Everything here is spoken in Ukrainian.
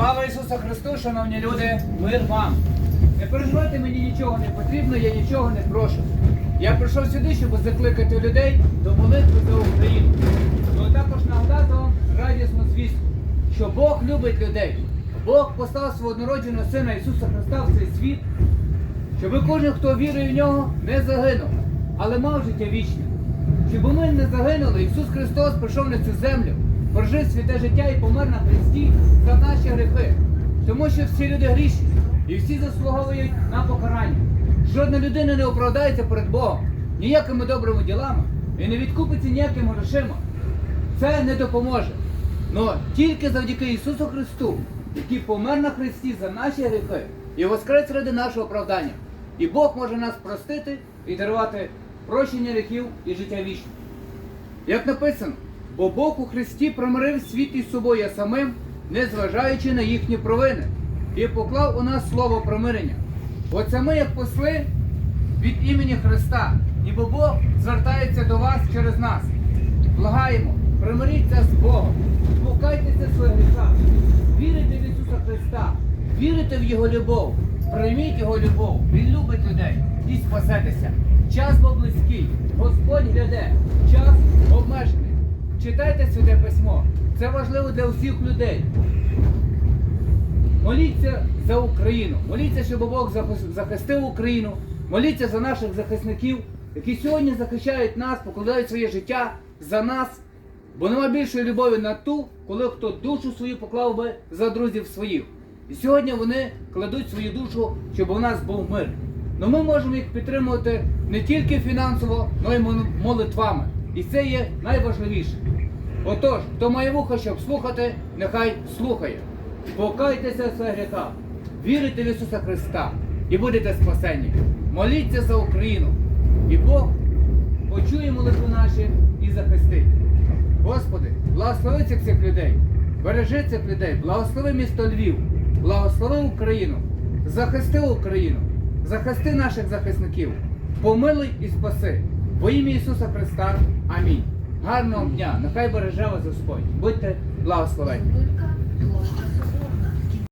Слава Ісусу Христу, шановні люди, мир вам. Не переживайте, мені нічого не потрібно, я нічого не прошу. Я прийшов сюди, щоб закликати людей до молитви за Україну. Ну також нагадати вам радісну звістку, що Бог любить людей. Бог послав свого однородженого Сина Ісуса Христа в цей світ, щоб кожен, хто вірує в нього, не загинув, але мав життя вічне. Щоб ми не загинули, Ісус Христос прийшов на цю землю, прожив святе життя і помер на Христі за наші гріхи. Тому що всі люди грішні і всі заслуговують на покарання. Жодна людина не оправдається перед Богом ніякими добрими ділами і не відкупиться ніякими грошима. Це не допоможе. Но тільки завдяки Ісусу Христу, який помер на Христі за наші гріхи і воскрес ради нашого оправдання. І Бог може нас простити і дарувати прощення гріхів і життя вічне. Як написано, бо Бог у Христі примирив світ із собою самим, незважаючи на їхні провини, і поклав у нас слово примирення. Оце ми, як посли від імені Христа, ніби Бог звертається до вас через нас. Благаємо, примиріться з Богом, спокайтеся своїх гріхах, вірите в Ісуса Христа, вірите в Його любов, прийміть Його любов, Він любить людей і спасетеся. Час бо близький, Господь гляде, час. Читайте святе письмо. Це важливо для усіх людей. Моліться за Україну. Моліться, щоб Бог захистив Україну. Моліться за наших захисників, які сьогодні захищають нас, покладають своє життя за нас. Бо нема більшої любові на ту, коли хто душу свою поклав би за друзів своїх. І сьогодні вони кладуть свою душу, щоб у нас був мир. Но ми можемо їх підтримувати не тільки фінансово, але й молитвами. І це є найважливіше. Отож, хто має вухо, щоб слухати, нехай слухає. Покайтеся своїх гріхах, вірите в Ісуса Христа і будете спасені. Моліться за Україну, і Бог почує молитви наші і захистить. Господи, благослови цих всіх людей, бережи цих людей, благослови місто Львів, благослови Україну, захисти Україну, захисти наших захисників, помилуй і спаси. Во ім'я Ісуса Христа. Амінь. Гарного дня, нехай береже вас Господь. Будьте ложка